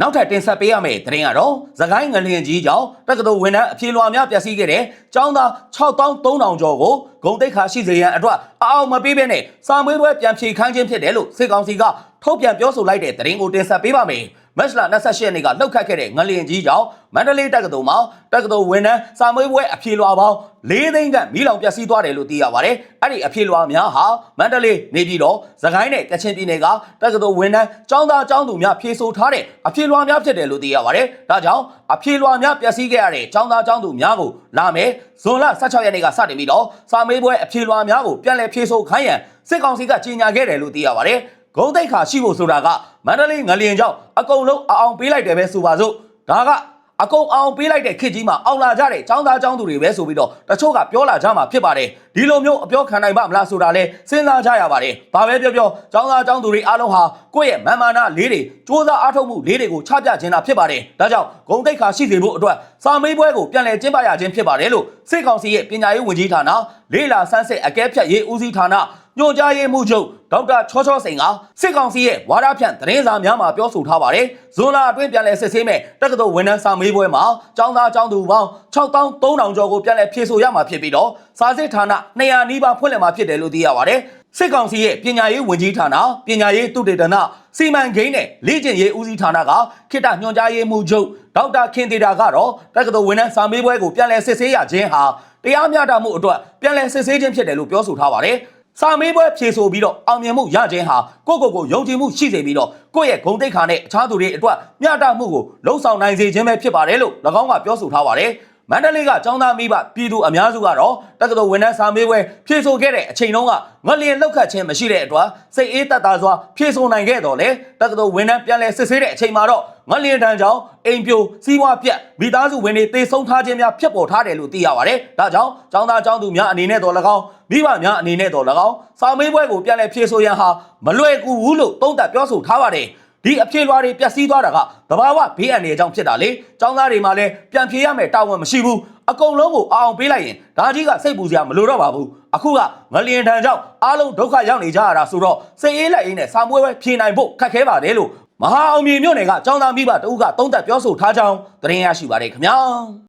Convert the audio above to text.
နောက်ထပ်တင်ဆက်ပေးရမယ့်သတင်းကတော့သခိုင်းငလျင်ကြီးကြောင့်တက္ကသိုလ်ဝန်ထမ်းအပြေလွှာများပျက်စီးခဲ့တဲ့ကျောင်းသား6300ကျော်ကိုဂုံတိတ်ခါရှိစေရန်အတွက်အအောင်မပေးဘဲနဲ့စာမွေးပွဲပြန်ဖြေခန်းခြင်းဖြစ်တယ်လို့စစ်ကောင်စီက ထုတ်ပြန်ပြောဆိုလိုက်တဲ့သတင်းကိုတင်ဆက်ပေးပါမယ်။မတ်လ28ရက်နေ့ကလှုပ်ခတ်ခဲ့တဲ့ငလျင်ကြီးကြောင့်မန္တလေးတက္ကသိုလ်မှာတက္ကသိုလ်ဝန်ထမ်းစာမွေးပွဲအပြေလွှာပေါင်း၄သိန်းခန့်မီးလောင်ပျက်စီးသွားတယ်လို့သိရပါတယ်။အဲ့ဒီအပြေလွှာများဟာမန္တလေးနေပြည်တော်သခိုင်းနဲ့ကချင်ပြည်နယ်ကတက္ကသိုလ်ဝန်ထမ်းကျောင်းသားကျောင်းသူများဖြေဆိုထားတဲ့အပြေလွှာများဖြစ်တယ်လို့သိရပါတယ်။ဒါကြောင့်အပြေလွှာများပျက်စီးခဲ့ရတဲ့ကျောင်းသားကျောင်းသူများကိုလာမယ်ဇွန်လ16ရက်နေ့ကစတင်ပြီးတော့စာမေးပွဲအပြေလွှာများကိုပြန်လည်ဖြေဆိုခိုင်းရန်စစ်ကောင်စီကကြေညာခဲ့တယ်လို့သိရပါတယ်။ ဂုံတိတ်ခါရှိဖို့ဆိုတာကမန္တလေးငလျင်ကြောင့်အကုန်လုံးအအောင်ပေးလိုက်တယ်ပဲဆိုပါစို့ဒါကအကုန်အောင်ပေးလိုက်တဲ့ခစ်ကြီးမှာအောင်လာကြတဲ့ចောင်းသားចောင်းသူတွေပဲဆိုပြီးတော့တချို့ကပြောလာကြမှာဖြစ်ပါတယ်ဒီလိုမျိုးအပြောခံနိုင်ပါမလားဆိုတာလဲစဉ်းစားကြရပါတယ်ဘာပဲပြောပြောចောင်းသားចောင်းသူတွေအားလုံးဟာကိုယ့်ရဲ့မာမာနာလေးတွေစ조사အားထုတ်မှုလေးတွေကိုချပြခြင်းတာဖြစ်ပါတယ်ဒါကြောင့်ဂုံတိတ်ခါရှိစေဖို့အတွက်စာမေးပွဲကိုပြန်လည်ကျင်းပရခြင်းဖြစ်ပါတယ်လို့စစ်ကောင်စီရဲ့ပညာရေးဝန်ကြီးဌာနလေးလာဆန်းစစ်အကဲဖြတ်ရေးဦးစီးဌာနညွှန်ကြားရေးမှူးချုပ် ဒေါက်တာချောချောစိန်ကစစ်ကောင်စီရဲ့ဝါဒဖြန့်သတင်းစာများမှာပြောဆိုထားပါတယ်။ဇွန်လအတွင်းပြန်လည်စစ်ဆေးမဲ့တက္ကသိုလ်ဝန်ထမ်းစာမေးပွဲမှာចောင်းသားចောင်းသူပေါင်း6300ကျော်ကိုပြန်လည်ဖြေဆိုရမှာဖြစ်ပြီးတော့စာစစ်ဌာန200နီးပါးဖွင့်လှစ်မှာဖြစ်တယ်လို့သိရပါတယ်။စစ်ကောင်စီရဲ့ပညာရေးဝန်ကြီးဌာနပညာရေးတုတေတနာစီမံကိန်းနဲ့လေ့ကျင့်ရေးဦးစီးဌာနကခိတညွှန်ကြားရေးမှူးချုပ်ဒေါက်တာခင်တေတာကတော့တက္ကသိုလ်ဝန်ထမ်းစာမေးပွဲကိုပြန်လည်စစ်ဆေးရခြင်းဟာတရားမျှတမှုအတွက်ပြန်လည်စစ်ဆေးခြင်းဖြစ်တယ်လို့ပြောဆိုထားပါတယ်။ စာမေးပွဲဖြေဆိုပြီးတော့အောင်မြင်မှုရခြင်းဟာကိုယ့်ကိုယ်ကိုယုံကြည်မှုရှိစေပြီးတော့ကိုယ့်ရဲ့ဂုဏ်သိက္ခာနဲ့အခြားသူတွေအတွက်မျှတမှုကိုလှုံ့ဆော်နိုင်စေခြင်းပဲဖြစ်ပါတယ်လို့၎င်းကပြောဆိုထားပါတယ်။ မန္တလေးကចောင်းသားမိဘပြည်သူအများစုကတော့တက္ကသိုလ်ဝန်ထမ်းစာမေးပွဲဖြေဆိုခဲ့တဲ့အချိန်တုန်းကငလျင်လောက်ခတ်ခြင်းမရှိတဲ့အတွက်စိတ်အေးသက်သာစွာဖြေဆိုနိုင်ခဲ့တော့လေတက္ကသိုလ်ဝန်ထမ်းပြန်လည်စစ်ဆေးတဲ့အချိန်မှာတော့ငလျင်တန်းကြောင့်အိမ်ပြိုစီးပွားပြက်မိသားစုဝင်တွေတေဆုံးထားခြင်းများဖြစ်ပေါ်ထားတယ်လို့သိရပါတယ်။ဒါကြောင့်ចောင်းသားចောင်းသူများအနေနဲ့တော့၎င်းမိဘများအနေနဲ့တော့၎င်းစာမေးပွဲကိုပြန်လည်ဖြေဆိုရန်ဟာမလွယ်ကူဘူးလို့သုံးသပ်ပြောဆိုထားပါတယ်။ ဒီအဖြေလွှာတွေပျက်စီးသွားတာကတဘာဝဘေးအန္တရာယ်ကြောင့်ဖြစ်တာလေ။ចောင်းသားတွေမှာလည်းပြန်ဖြေရမယ်တာဝန်မရှိဘူး။အကုန်လုံးကိုအအောင်ပေးလိုက်ရင်ဒါကြီးကစိတ်ပူစရာမလိုတော့ပါဘူး။အခုကငလျင်တန်ကြောင့်အားလုံးဒုက္ခရောက်နေကြရတာဆိုတော့စိတ်အေးလက်အေးနဲ့စာမွေးပဲဖြေနိုင်ဖို့ခက်ခဲပါတယ်လို့မဟာအောင်မြေမြို့နယ်ကចောင်းသားမိဘတဦးကသုံးသပ်ပြောဆိုထားကြောင်းသတင်းရရှိပါတယ်ခင်ဗျာ။